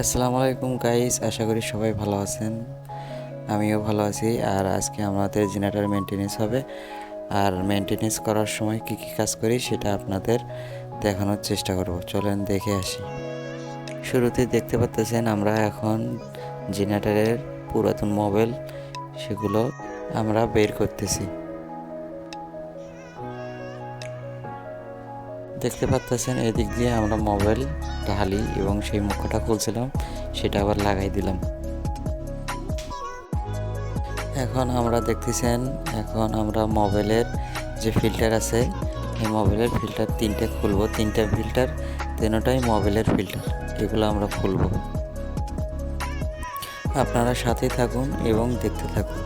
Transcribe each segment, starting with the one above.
আসসালামু আলাইকুম গাইস আশা করি সবাই ভালো আছেন। আমিও ভালো আছি। আর আজকে আমাদের জেনারেটর মেনটেনেন্স হবে। আর মেনটেনেন্স করার সময় কি কি কাজ করি সেটা আপনাদের দেখানোর চেষ্টা করব। চলেন দেখে আসি। শুরুতে দেখতে পাচ্ছেন আমরা এখন জেনারেটরের পুরাতন মোবাইল সেগুলো আমরা বের করতেছি। দেখতে পাচ্ছেন এদিক দিয়ে আমরা মোবাইল, ঢালি এবং সেই মুখটা খুলছিলাম, সেটা আবার লাগাই দিলাম। এখন আমরা দেখতেছেন, এখন আমরা মোবাইলের যে ফিল্টার আছে, এই মোবাইলের ফিল্টার তিনটে খুলবো। তিনটা ফিল্টার, তিনটাই মোবাইলের ফিল্টার, এগুলো আমরা খুলবো। আপনারা সাথে থাকুন এবং দেখতে থাকুন।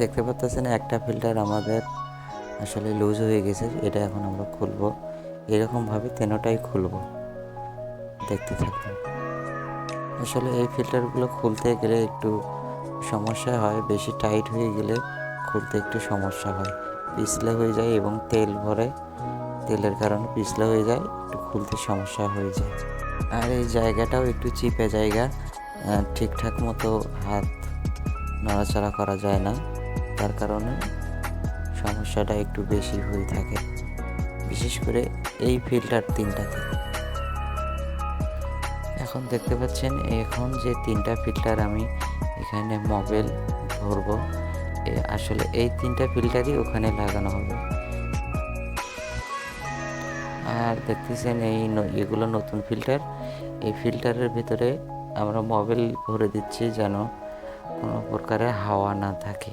দেখতে পাচ্ছেন একটা ফিল্টার আমাদের আসলে লুজ হয়ে গেছে, এটা এখন আমরা খুলবো। এরকমভাবে তেনোটাই খুলবো। দেখতে থাকুন। আসলে এই ফিল্টারগুলো খুলতে গেলে একটু সমস্যা হয়, বেশি টাইট হয়ে গেলে খুলতে একটু সমস্যা হয়। পিছলে হয়ে যায় এবং তেল ভরে, তেলের কারণে পিছলে হয়ে যায়, একটু খুলতে সমস্যা হয়ে যায়। আর এই জায়গাটাও একটু চিপে জায়গা ঠিকঠাক মতো হাত নড়াচড়া করা যায় না। তার কারণে সমস্যাটা একটু বেশি হয়ে থাকে, বিশেষ করে এই ফিল্টার তিনটাতে। এখন দেখতে পাচ্ছেন, এখন যে তিনটা ফিল্টার আমি এখানে মোবাইল ধরবো আসলে এই তিনটা ফিল্টারই ওখানে লাগানো হবে। আর দেখতেছেন এই এগুলো নতুন ফিল্টার এই ফিল্টারের ভিতরে আমরা মোবাইল ভরে দিচ্ছি যেন কোনো প্রকারের হাওয়া না থাকে।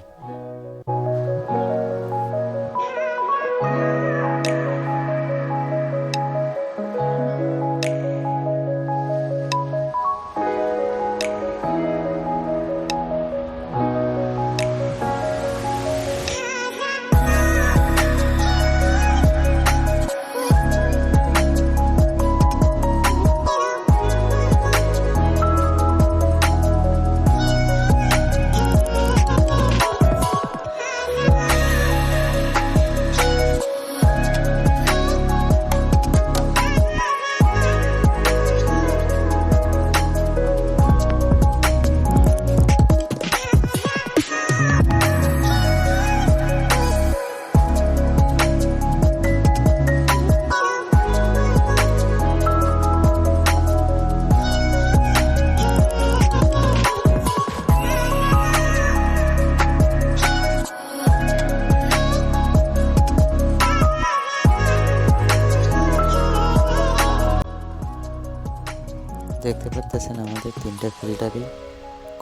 দেখতে পাচ্ছেন আমাদের তিনটা ফিল্টারই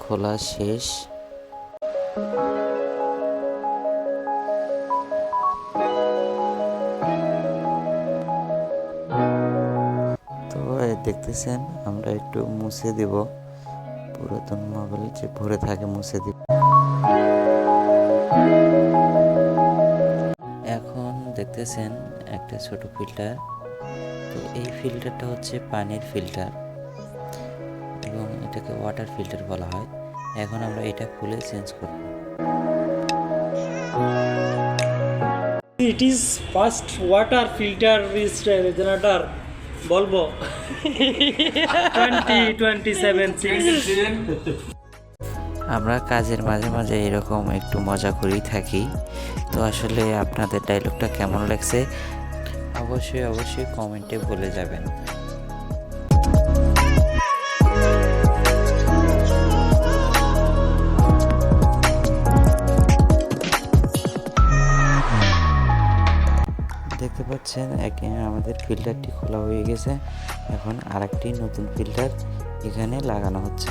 খোলা শেষ। তো দেখতেছেন, আমরা একটু মুছে দিব। পুরাতন মোবাইল যে ভরে থাকে মুছে দিব। এখন দেখতেছেন একটা ছোট ফিল্টার। তো এই ফিল্টারটা হচ্ছে পানির ফিল্টার। এটাকে ওয়াটার ফিল্টার বলা হয়। এখন আমরা এটা খুলে চেঞ্জ করব। It is first water filter generator বলব টোয়েন্টি টোয়েন্টি সেভেন আমরা কাজের মাঝে মাঝে এরকম একটু মজা করেই থাকি। তো আসলে আপনাদের ডায়লগটা কেমন লাগছে? অবশ্যই অবশ্যই কমেন্টে বলে যাবেন। দেখতে পাচ্ছেন আমাদের ফিল্টারটি খোলা হয়ে গেছে। এখন আরেকটি নতুন ফিল্টার এখানে লাগানো হচ্ছে।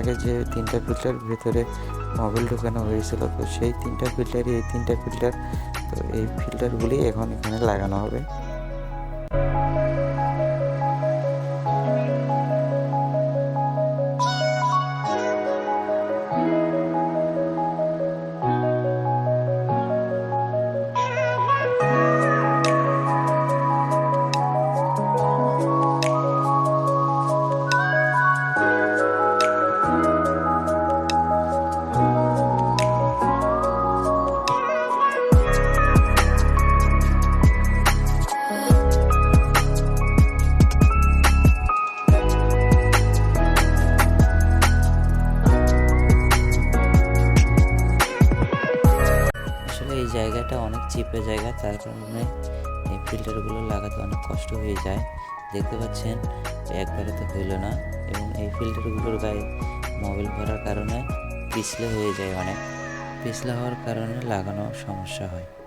আগে যে তিনটা ফিল্টার ভেতরে মোবাইল ঢুকানো হয়েছিল, তো সেই তিনটা ফিল্টারই এই তিনটা ফিল্টার তো এই ফিল্টারগুলি এখন এখানে লাগানো হবে। চিপে জায়গা তার কারণে এই ফিল্টারগুলো লাগাতে অনেক কষ্ট হয়ে যায়। দেখতে পাচ্ছেন, একবারে তো হইল না। এবং এই ফিল্টারগুলোর গায়ে মোবিল ভরার কারণে পিছলে হয়ে যায় অনেক। পিছলে হওয়ার কারণে লাগানো সমস্যা হয়।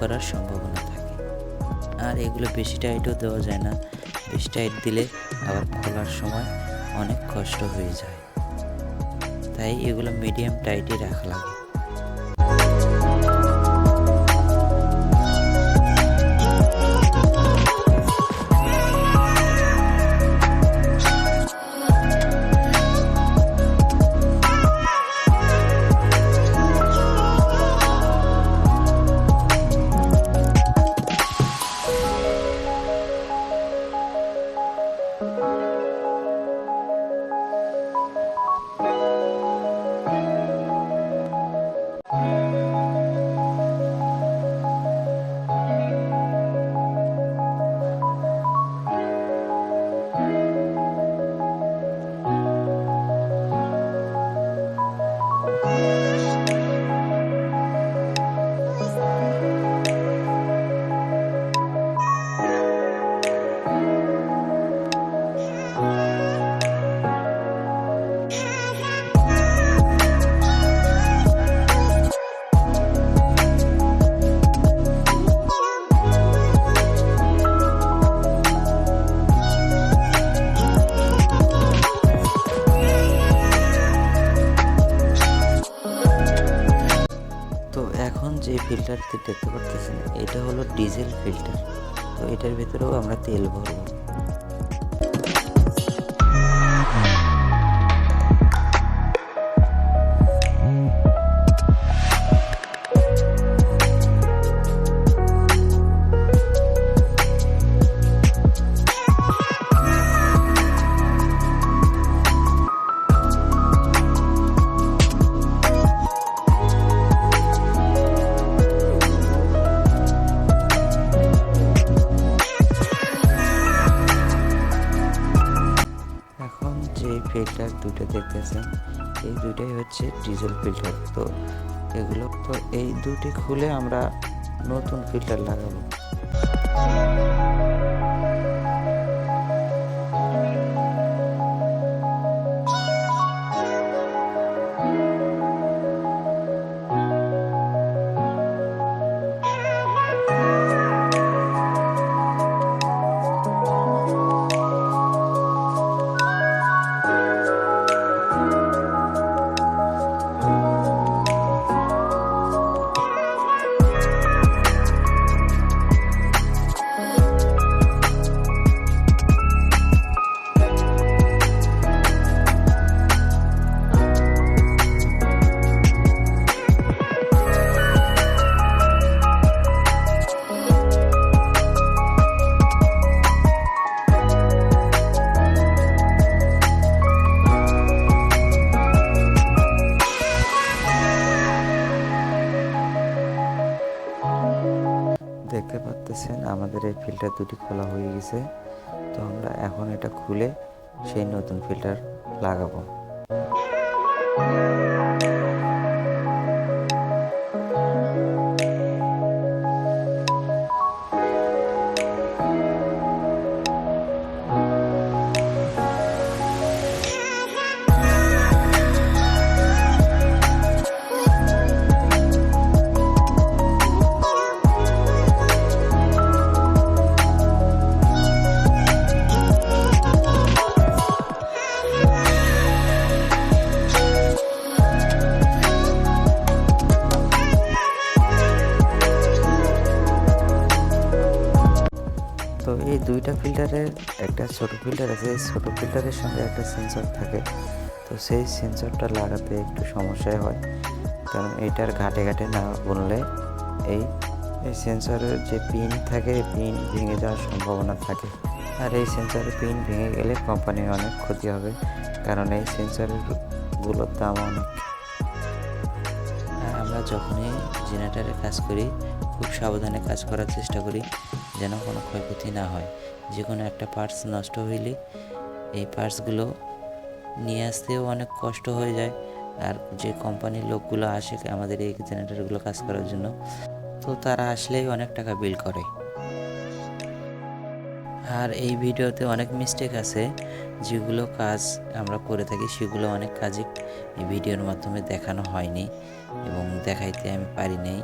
করার সম্ভাবনা থাকে। আর এগুলো বেশি টাইটও দেওয়া যায় না। বেশি টাইট দিলে আবার খোলার সময় অনেক কষ্ট হয়ে যায়। তাই এগুলো মিডিয়াম টাইটই রাখা লাগে যে ফিল্টারটি দেখতে পাচ্ছেন এটা হলো ডিজেল ফিল্টার তো এটার ভিতরেও আমরা তেল ভরবো। ফিল্টার দুটো দেখতেছেন এই দুটাই হচ্ছে ডিজেল ফিল্টার তো এগুলো তো এই দুটি খুলে আমরা নতুন ফিল্টার লাগাবো। দুটি খোলা হয়ে গেছে। তো আমরা এখন এটা খুলে সেই নতুন ফিল্টার লাগাবো। ফিল্টারের একটা ছোট ফিল্টার আছে ছোট ফিল্টারের সঙ্গে একটা সেন্সর থাকে। তো সেই সেন্সরটা লাগাতে একটু সমস্যাই হয়। কারণ এটার ঘাটে ঘাটে না বললে এই এই সেন্সরের যে পিন থাকে পিন ভেঙে যাওয়ার সম্ভাবনা থাকে। আর এই সেন্সরের পিন ভেঙে গেলে কোম্পানির অনেক ক্ষতি হবে, কারণ এই সেন্সরেরগুলোর দাম অনেক। আমরা যখনই জেনারেটারে কাজ করি খুব সাবধানে কাজ করার চেষ্টা করি, যেন কোনো ক্ষয়ক্ষতি না হয়। যে কোনো একটা পার্টস নষ্ট হইলে এই পার্টসগুলো নিয়ে আসতেও অনেক কষ্ট হয়ে যায়। আর যে কোম্পানির লোকগুলো আসে, আমাদের এই জেনারেটরগুলো কাজ করার জন্য, তো তারা আসলেই অনেক টাকা বিল করে। আর এই ভিডিওতে অনেক মিস্টেক আছে, যেগুলো কাজ আমরা করে থাকি, সেগুলো অনেক কাজই এই ভিডিওর মাধ্যমে দেখানো হয়নি এবং দেখাইতে আমি পারি নাই।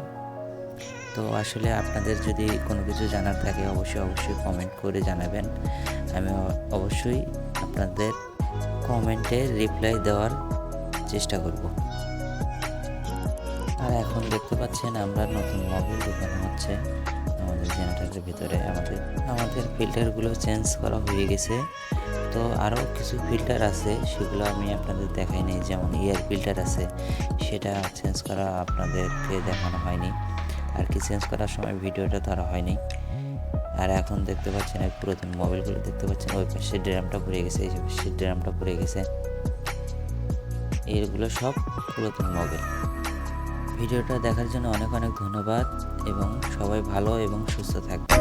তো আসলে আপনাদের যদি কোনো কিছু জানার থাকে, অবশ্যই অবশ্যই কমেন্ট করে জানাবেন। আমি অবশ্যই আপনাদের কমেন্টে রিপ্লাই দেওয়ার চেষ্টা করব। আর এখন দেখতে পাচ্ছেন আমরা নতুন মোবিল ঢোকানো হচ্ছে আমাদের জেনারেটারের ভিতরে। আমাদের আমাদের ফিল্টারগুলো চেঞ্জ করা হয়ে গেছে। তো আরও কিছু ফিল্টার আছে, সেগুলো আমি আপনাদের দেখাই যেমন এয়ার ফিল্টার আছে, সেটা চেঞ্জ করা আপনাদেরকে দেখানো হয়নি। আর কি চেঞ্জ করার সময় ভিডিওটা ধরা হয়নি। আর এখন দেখতে পাচ্ছেন এক পুরাতন মোবাইলগুলো, দেখতে পাচ্ছেন ওই পাশে ড্রামটা পড়ে গেছে, এই পাশে ড্রামটা পড়ে গেছে। এগুলো সব পুরাতন মোবাইল। ভিডিওটা দেখার জন্য অনেক অনেক ধন্যবাদ এবং সবাই ভালো এবং সুস্থ থাকবেন।